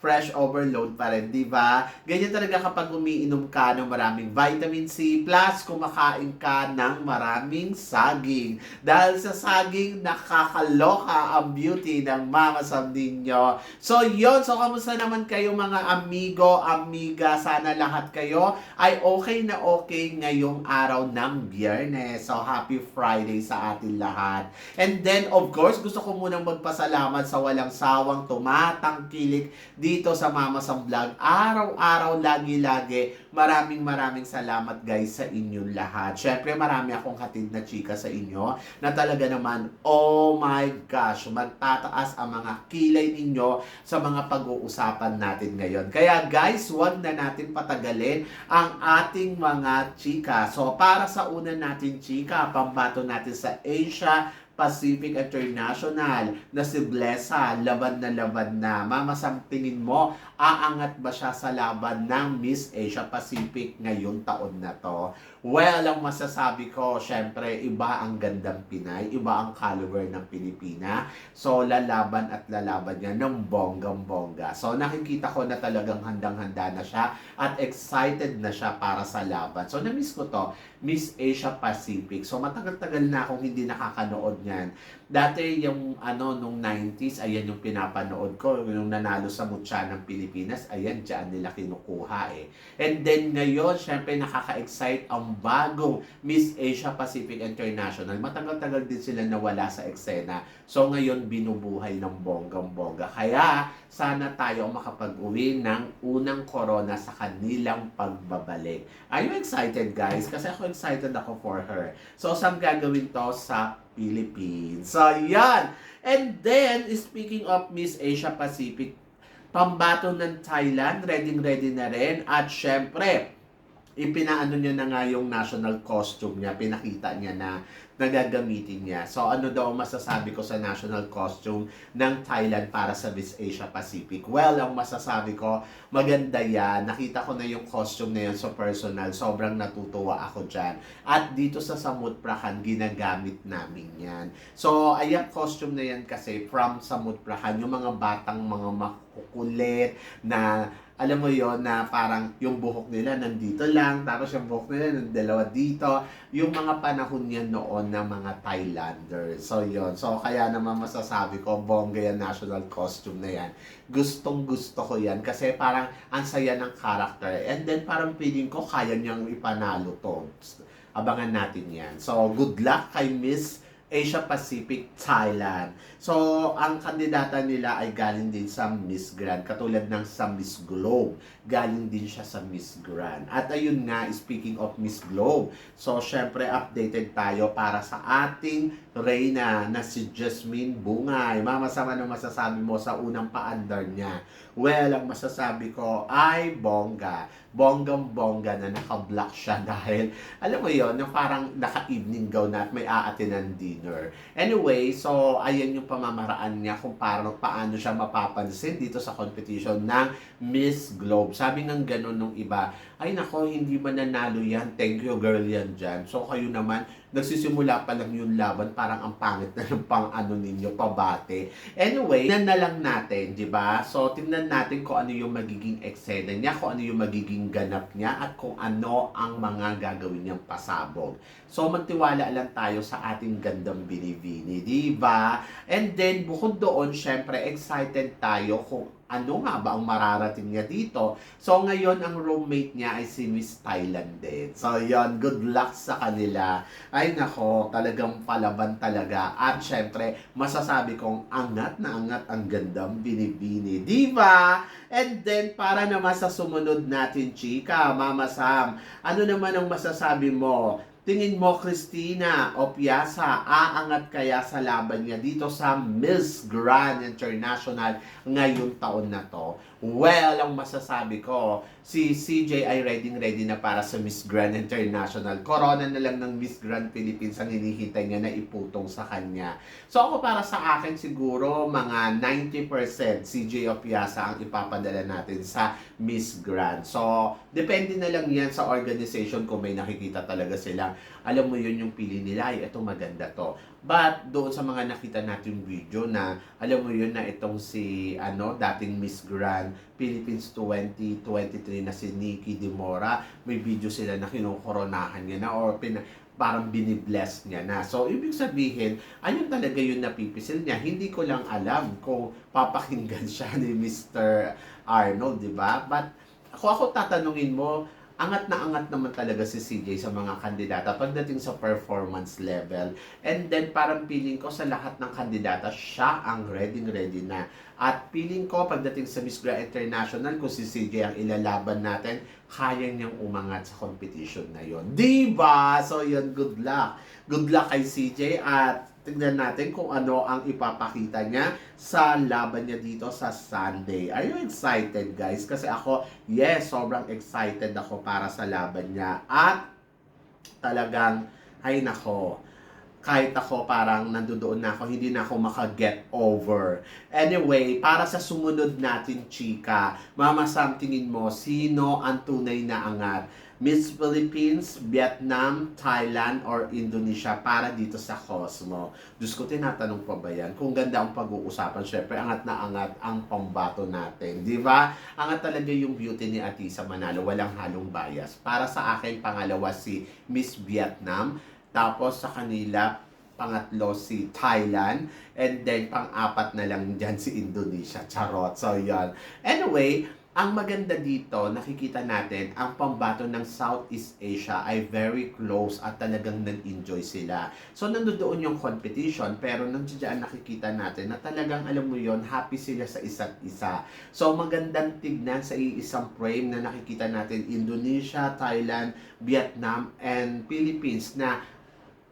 Fresh overload pa rin, di ba? Ganyan talaga kapag umiinom ka ng maraming vitamin C plus kumakain ka ng maraming saging. Dahil sa saging, nakakaloka ang beauty ng Mama Sam ninyo. So, yon So, kamusta naman kayo mga amigo, amiga? Sana lahat kayo ay okay na okay ngayong araw ng biyernes. So, happy Friday sa atin lahat. And then, of course, gusto ko munang magpasalamat sa walang sawang tumatangkilik dito sa Mama Sam Vlog. Araw-araw, lagi-lagi. Maraming maraming salamat guys sa inyong lahat. Syempre, marami akong hatid na chika sa inyo na talaga naman, oh my gosh, magtataas ang mga kilay ninyo sa mga pag-uusapan natin ngayon. Kaya guys, huwag na natin patagalin ang ating mga chika. So, para sa una natin chika, pambato natin sa Asia Pacific International na si Blessa, laban na laban na. Mama, tingin mo, aangat ba siya sa laban ng Miss Asia Pacific ngayong taon na to? Well, ang masasabi ko, syempre, iba ang gandang Pinay, iba ang caliber ng Pilipina. So, lalaban at lalaban niya ng bonggang-bongga. So, nakikita ko na talagang handang-handa na siya at excited na siya para sa laban. So, na-miss ko to, Miss Asia Pacific. So, matagal-tagal na akong hindi nakakanood niyan. Dati yung ano nung 90s, ayan yung pinapanood ko, yung nanalo sa Mutya ng Pilipinas, ayan diyan nila kinukuha eh. And then ngayon, syempre nakaka-excite ang bagong Miss Asia Pacific International. Matagal-tagal din sila nawala sa eksena. So ngayon binubuhay ng bonggang-bongga. Kaya sana tayo makapag-uwi ng unang corona sa kanilang pagbabalik. Are you excited guys? Kasi ako excited ako for her. So saan gagawin to sa Philippines. So, yan. And then, speaking of Miss Asia Pacific, pambato ng Thailand, ready-ready na rin. At syempre, ipinaano niya na nga yung national costume niya, pinakita niya na nagagamitin niya. So ano daw masasabi ko sa national costume ng Thailand para sa Miss Asia Pacific? Well, ang masasabi ko, maganda yan. Nakita ko na yung costume na yun sa personal. Sobrang natutuwa ako dyan. At dito sa Samut Prakan, ginagamit namin yan. So, ayan costume na yan kasi from Samut Prakan, yung mga batang mga makukulit na alam mo yon na parang yung buhok nila nandito lang, tapos yung buhok nila ng dalawa dito. Yung mga panahon yan noon ng mga Thailanders. So, yon So, kaya naman masasabi ko, bongga yan national costume na yan. Gustong gusto ko yan kasi parang ang saya ng character. And then parang feeling ko kaya niyang ipanalo to. Abangan natin yan. So, good luck kay Miss Asia Pacific, Thailand. So, ang kandidata nila ay galing din sa Miss Grand, katulad ng sa Miss Globe. Galing din siya sa Miss Grand. At ayun nga, speaking of Miss Globe, so syempre updated tayo para sa ating reyna na si Jasmine Bungay. Mama, sama na masasabi mo sa unang paandar niya? Well, ang masasabi ko ay bongga. Bonggang-bongga na naka-block siya dahil, alam mo yon yung parang naka-evening gown na at may aatinan dinner. Anyway, so ayan yung pamamaraan niya kung paano, paano siya mapapansin dito sa competition ng Miss Globe. Sabi ng ganun nung iba, ay nako, hindi mananalo yan. Thank you girl yan dyan. So kayo naman, nagsisimula pa lang yung laban, parang ang pangit na ng pang ano ninyo, pabate. Anyway, tingnan na lang natin, di ba? So, tingnan natin kung ano yung magiging eksena niya, kung ano yung magiging ganap niya, at kung ano ang mga gagawin niyang pasabog. So, magtiwala lang tayo sa ating gandang binibini, di ba? And then, bukod doon, syempre, excited tayo kung ano nga ba ang mararating niya dito. So, ngayon, ang roommate niya ay si Miss Thailand din. So, yon good luck sa kanila. Ay, nako, talagang palaban talaga. At, syempre, masasabi kong angat na angat ang gandang binibini. Di ba? And then, para naman sa sumunod natin, chika, Mama Sam, ano naman ang masasabi mo? Tingin mo, Christina o Piazza, aangat kaya sa laban niya dito sa Miss Grand International ngayong taon na to? Well, ang masasabi ko, si CJ ay ready-ready na para sa Miss Grand International. Corona na lang ng Miss Grand Philippines ang hinihintay niya na iputong sa kanya. So ako para sa akin siguro mga 90% CJ Opiasa ang ipapadala natin sa Miss Grand. So, depende na lang yan sa organization kung may nakikita talaga sila. Alam mo yun yung pili nila, ay ito maganda to. But doon sa mga nakita natin video na alam mo yun na itong si ano dating Miss Grand Philippines 2023 na si Nikki Dimora, may video sila na kinokoronahan niya na or pina, parang binibless niya na. So, ibig sabihin, ayun talaga yung napipisil niya. Hindi ko lang alam kung papakinggan siya ni Mr. Arnold, di ba? But, ako ako tatanungin mo, angat na angat naman talaga si CJ sa mga kandidata pagdating sa performance level. And then parang feeling ko sa lahat ng kandidata, siya ang ready-ready na. At feeling ko pagdating sa Miss Grand International, kung si CJ ang ilalaban natin, kaya niyang umangat sa competition na yon. Diba? So yun, good luck. Good luck kay CJ at tignan natin kung ano ang ipapakita niya sa laban niya dito sa Sunday. Are you excited guys? Kasi ako, yes, sobrang excited ako para sa laban niya. At talagang, ay nako, kahit ako parang nandoon na ako, hindi na ako maka-get over. Anyway, para sa sumunod natin, chika, mama, tingin mo, sino ang tunay na angat? Miss Philippines, Vietnam, Thailand, or Indonesia para dito sa Cosmo. Diyos ko, tinatanong pa ba yan? Kung ganda ang pag-uusapan, syempre, angat na angat ang pambato natin. Di ba? Angat talaga yung beauty ni Atisa Manalo. Walang halong bias. Para sa akin, pangalawa si Miss Vietnam. Tapos sa kanila, pangatlo si Thailand. And then, pang-apat na lang dyan si Indonesia. Charot. So, yan. Anyway, ang maganda dito, nakikita natin, ang pambato ng Southeast Asia ay very close at talagang nag-enjoy sila. So, nandoon yung competition, pero nandiyan nakikita natin na talagang, alam mo yon happy sila sa isa't isa. So, magandang tignan sa iisang frame na nakikita natin Indonesia, Thailand, Vietnam, and Philippines na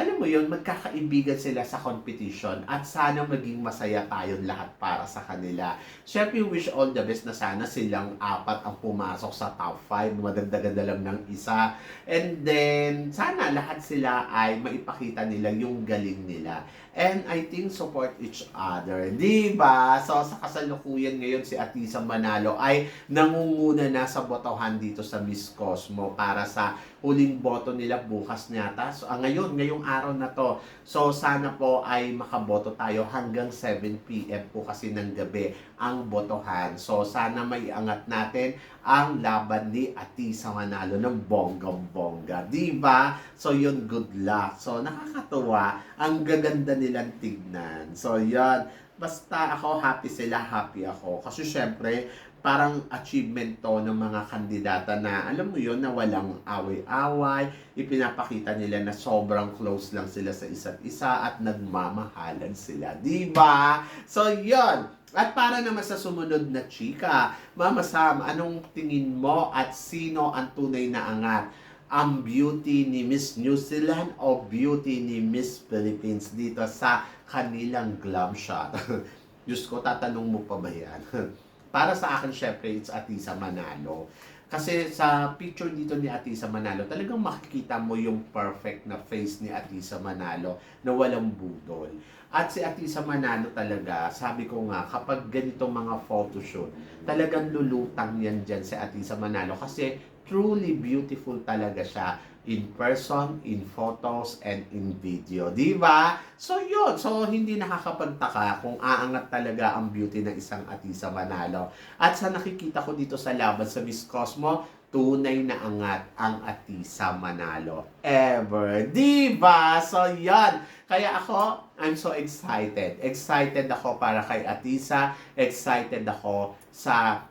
alam mo yun, magkakaibigan sila sa competition at sana maging masaya tayong lahat para sa kanila. Siyempre, wish all the best na sana silang apat ang pumasok sa top 5, madagdagan na lang ng isa. And then, sana lahat sila ay maipakita nila yung galing nila. And I think support each other. Di ba? So, sa kasalukuyan ngayon, si Atisa Manalo ay nangunguna na sa botohan dito sa Miss Cosmo para sa huling boto nila bukas niyata. So, ah, ngayon, ngayong araw na to. So, sana po ay makaboto tayo hanggang 7pm po kasi ng gabi ang botohan. So, sana may angat natin ang laban ni Atisa Manalo ng bonggang-bongga. Di ba? So, yun, good luck. So, nakakatuwa. Ang gaganda nilang tignan. So, yun. Basta ako, happy sila, happy ako. Kasi syempre, parang achievement to ng mga kandidata na alam mo yon na walang away-away, ipinapakita nila na sobrang close lang sila sa isa't isa at nagmamahalan sila. Di ba? So, yon. At para naman sa sumunod na chika, Mama Sam, anong tingin mo at sino ang tunay na angat? Ang beauty ni Miss New Zealand o beauty ni Miss Philippines dito sa kanilang glam shot? Diyos ko, tatanong mo pa ba yan? Para sa akin, syempre, it's Atisa Manalo. Kasi sa picture dito ni Atisa Manalo, talagang makikita mo yung perfect na face ni Atisa Manalo na walang budol. At si Atisa Manalo talaga, sabi ko nga, kapag ganitong mga photoshoot, talagang lulutang yan dyan si Atisa Manalo kasi truly beautiful talaga siya in person, in photos, and in video. Di ba? So, yun. So, hindi nakakapagtaka kung aangat talaga ang beauty ng isang Atisa Manalo. At sa nakikita ko dito sa laban sa Miss Cosmo, tunay na angat ang Atisa Manalo ever. Di ba? So, yan. Kaya ako, I'm so excited. Excited ako para kay Atisa. Excited ako sa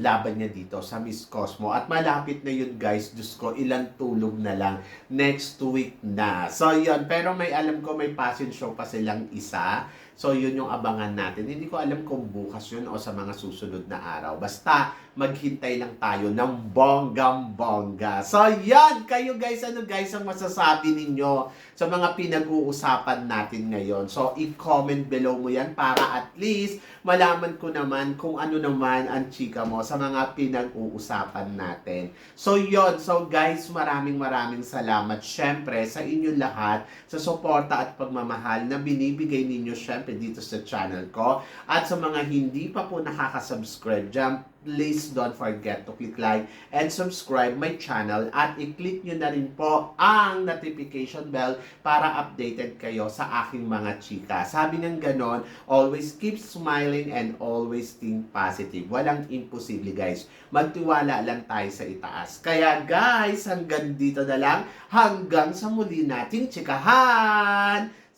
laban niya dito sa Miss Cosmo. At malapit na yun guys, Diyos ko, ilang tulog na lang. Next week na. So yun, pero may alam ko may passion show pa silang isa. So, yun yung abangan natin. Hindi ko alam kung bukas yun o sa mga susunod na araw. Basta, maghintay lang tayo ng bonggang-bongga. So, yan! Kayo guys, ano guys ang masasabi ninyo sa mga pinag-uusapan natin ngayon? So, i-comment below mo yan para at least malaman ko naman kung ano naman ang chika mo sa mga pinag-uusapan natin. So, yon So, guys, maraming maraming salamat syempre sa inyo lahat sa suporta at pagmamahal na binibigay ninyo syempre dito sa channel ko. At sa mga hindi pa po nakaka-subscribe dyan, please don't forget to click like and subscribe my channel at i-click nyo na rin po ang notification bell para updated kayo sa aking mga chika. Sabi ng ganon, always keep smiling and always think positive. Walang imposible guys. Magtiwala lang tayo sa itaas. Kaya guys, hanggang dito na lang. Hanggang sa muli nating chikahan.